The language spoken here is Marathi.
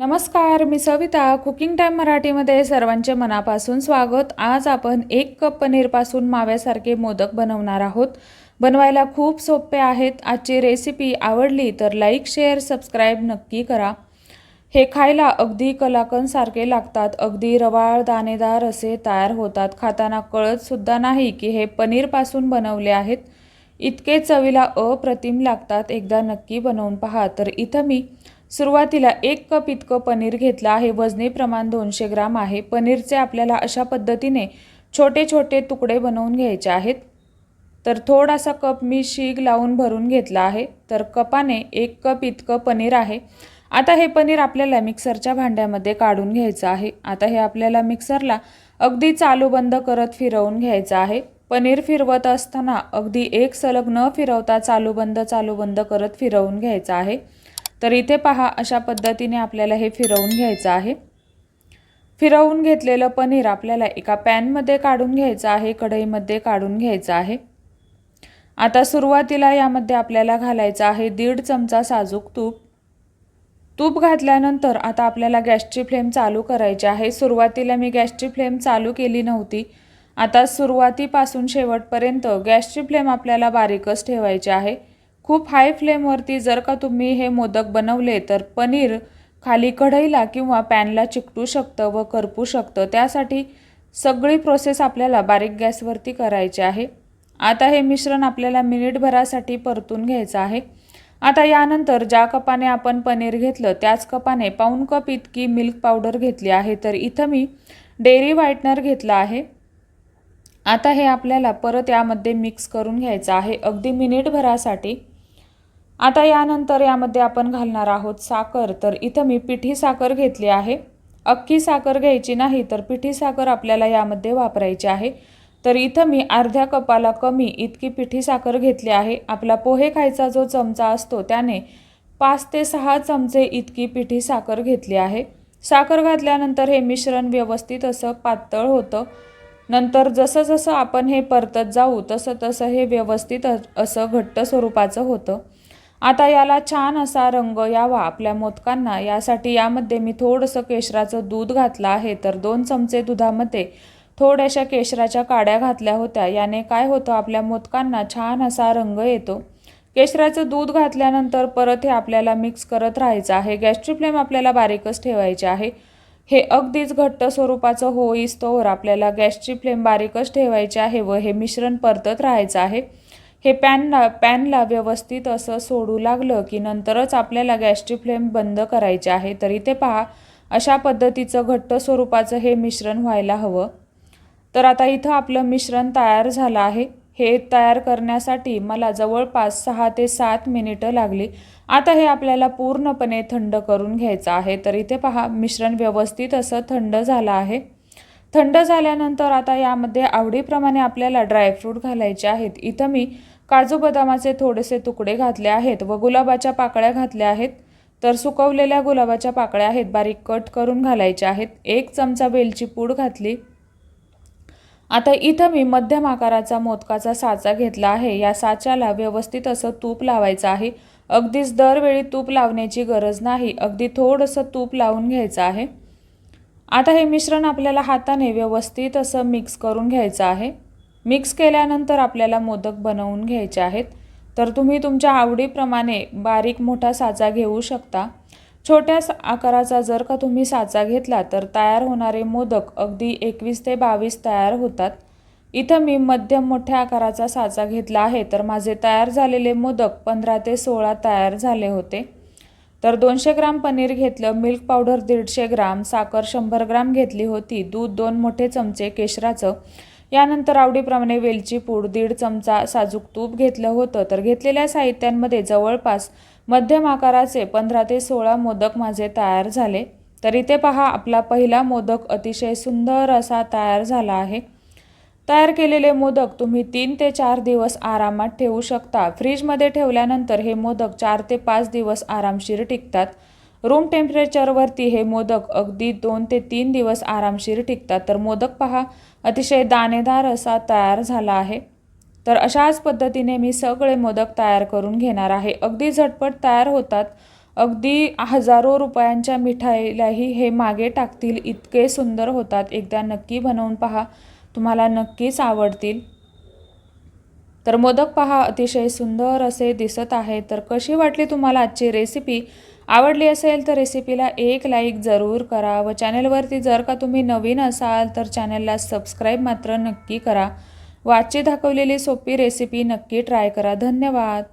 नमस्कार मी सविता कुकिंग टाईम मराठीमध्ये सर्वांचे मनापासून स्वागत. आज आपण एक कप पनीरपासून माव्यासारखे मोदक बनवणार आहोत. बनवायला खूप सोपे आहेत. आजची रेसिपी आवडली तर लाईक शेअर सबस्क्राईब नक्की करा. हे खायला अगदी कलाकंदसारखे लागतात. अगदी रवाळ दाणेदार असे तयार होतात. खाताना कळतसुद्धा नाही की हे पनीरपासून बनवले आहेत. इतके चवीला अप्रतिम लागतात. एकदा नक्की बनवून पहा. तर इथं मी सुरुवातीला एक कप इतकं पनीर घेतलं आहे. वजनी प्रमाण दोनशे ग्राम आहे. पनीरचे आपल्याला अशा पद्धतीने छोटे छोटे तुकडे बनवून घ्यायचे आहेत. तर थोडासा कप मी शीग लावून भरून घेतला आहे. तर कपाने एक कप इतकं पनीर आहे. आता हे पनीर आपल्याला मिक्सरच्या भांड्यामध्ये काढून घ्यायचं आहे. आता हे आपल्याला मिक्सरला अगदी चालू बंद करत फिरवून घ्यायचं आहे. पनीर फिरवत असताना अगदी एक सलग न फिरवता चालू बंद चालू बंद करत फिरवून घ्यायचं आहे. तर इथे पहा अशा पद्धतीने आपल्याला हे फिरवून घ्यायचं आहे. फिरवून घेतलेलं पनीर आपल्याला एका पॅनमध्ये काढून घ्यायचं आहे कढईमध्ये काढून घ्यायचं आहे. आता सुरुवातीला यामध्ये आपल्याला घालायचं आहे दीड चमचा साजूक तूप. तूप घातल्यानंतर आता आपल्याला गॅसची फ्लेम चालू करायची आहे. सुरुवातीला मी गॅसची फ्लेम चालू केली नव्हती. आता सुरुवातीपासून शेवटपर्यंत गॅसची फ्लेम आपल्याला बारीकच ठेवायची आहे. खूप हाय फ्लेमवरती जर का तुम्ही हे मोदक बनवले तर पनीर खाली कढईला किंवा पॅनला चिकटू शकतं व करपू शकतं. त्यासाठी सगळी प्रोसेस आपल्याला बारीक गॅसवरती करायची आहे. आता हे मिश्रण आपल्याला मिनिटभरासाठी परतून घ्यायचं आहे. आता यानंतर ज्या कपाने आपण पनीर घेतलं त्याच कपाने पाऊन कप इतकी मिल्क पावडर घेतली आहे. तर इथं मी डेअरी व्हाईटनर घेतला आहे. आता हे आपल्याला परत यामध्ये मिक्स करून घ्यायचं आहे. अगदी मिनिटभरासाठी आता यानंतर यामध्ये आपण घालणार आहोत साखर. तर इथं मी पिठी साखर घेतली आहे. अख्खी साखर घ्यायची नाही तर पिठी साखर आपल्याला यामध्ये वापरायची आहे. तर इथं मी अर्ध्या कपाला कमी इतकी पिठी साखर घेतली आहे. आपला पोहे खायचा जो चमचा असतो त्याने पाच ते सहा चमचे इतकी पिठी साखर घेतली आहे. साखर घातल्यानंतर हे मिश्रण व्यवस्थित असं पातळ होतं. नंतर जसं जसं आपण हे परतत जाऊ तसं तसं हे व्यवस्थित असं घट्ट स्वरूपाचं होतं. आता याला छान असा रंग यावा आपल्या मोदकांना. यासाठी यामध्ये मी थोडंसं केशराचं दूध घातलं आहे. तर दोन चमचे दुधामध्ये थोड्याशा केशराच्या काड्या घातल्या होत्या. याने काय होतं आपल्या मोदकांना छान असा रंग येतो. केशराचं दूध घातल्यानंतर परत हे आपल्याला मिक्स करत राहायचं आहे. गॅसची फ्लेम आपल्याला बारीकच ठेवायची आहे. हे अगदीच घट्ट स्वरूपाचं होईस्तोवर आपल्याला गॅसची फ्लेम बारीकच ठेवायची आहे व हे मिश्रण परतत राहायचं आहे. हे पॅनला पॅनला व्यवस्थित असं सोडू लागलं की नंतरच आपल्याला गॅसची फ्लेम बंद करायची आहे. तरी ते पहा अशा पद्धतीचं घट्ट स्वरूपाचं हे मिश्रण व्हायला हवं. तर आता इथं आपलं मिश्रण तयार झालं आहे. हे तयार करण्यासाठी मला जवळपास सहा ते सात मिनिटं लागली. आता हे आपल्याला पूर्णपणे थंड करून घ्यायचं आहे. तर इथे पहा मिश्रण व्यवस्थित असं थंड झालं आहे. थंड झाल्यानंतर आता यामध्ये आवडीप्रमाणे आपल्याला ड्रायफ्रूट घालायचे आहेत. इथं मी काजू बदामाचे थोडेसे तुकडे घातले आहेत व गुलाबाच्या पाकळ्या घातल्या आहेत. तर सुकवलेल्या गुलाबाच्या पाकळ्या आहेत. बारीक कट करून घालायच्या आहेत. एक चमचा वेलची पूड घातली. आता इथं मी मध्यम आकाराचा मोदकाचा साचा घेतला आहे. या साच्याला व्यवस्थित असं तूप लावायचं आहे. अगदीच दरवेळी तूप लावण्याची गरज नाही. अगदी थोडंसं तूप लावून घ्यायचं आहे. आता हे मिश्रण आपल्याला हाताने व्यवस्थित असं मिक्स करून घ्यायचं आहे. मिक्स केल्यानंतर आपल्याला मोदक बनवून घ्यायचे आहेत. तर तुम्ही तुमच्या आवडीप्रमाणे बारीक मोठा साचा घेऊ शकता. छोट्या आकाराचा जर का तुम्ही साचा घेतला तर तयार होणारे मोदक अगदी एकवीस ते बावीस तयार होतात. इथं मी मध्यम मोठ्या आकाराचा साचा घेतला आहे तर माझे तयार झालेले मोदक पंधरा ते सोळा तयार झाले होते. तर दोनशे ग्राम पनीर घेतलं मिल्क पावडर दीडशे ग्राम साखर शंभर ग्राम घेतली होती दूध दोन मोठे चमचे केशराचं. यानंतर आवडीप्रमाणे वेलची पूड दीड चमचा साजूक तूप घेतलं होतं. तर घेतलेल्या साहित्यांमध्ये जवळपास मध्यम आकाराचे पंधरा ते सोळा मोदक माझे तयार झाले. तर इथे पहा आपला पहिला मोदक अतिशय सुंदर असा तयार झाला आहे. तयार केलेले मोदक तुम्ही तीन ते चार दिवस आरामात ठेवू शकता. फ्रीजमध्ये ठेवल्यानंतर हे मोदक चार ते पाच दिवस आरामशीर टिकतात. रूम टेम्परेचरवरती हे मोदक अगदी दोन ते तीन दिवस आरामशीर टिकतात. तर मोदक पहा अतिशय दाणेदार असा तयार झाला आहे. तर अशाच पद्धतीने मी सगळे मोदक तयार करून घेणार आहे. अगदी झटपट तयार होतात. अगदी हजारो रुपयांच्या मिठाईलाही हे मागे टाकतील. इतके सुंदर होतात. एकदा नक्की बनवून पहा. तुम्हाला नक्कीच आवडतील. तर मोदक पहा अतिशय सुंदर असे दिसत आहे तर कशी वाटली तुम्हाला आजची रेसिपी आवडली असेल तर रेसिपीला एक लाईक जरूर करा व चॅनलवरती जर का तुम्ही नवीन असाल तर चॅनलला सबस्क्राईब मात्र नक्की करा. व आजची दाखवलेली सोपी रेसिपी नक्की ट्राय करा. धन्यवाद.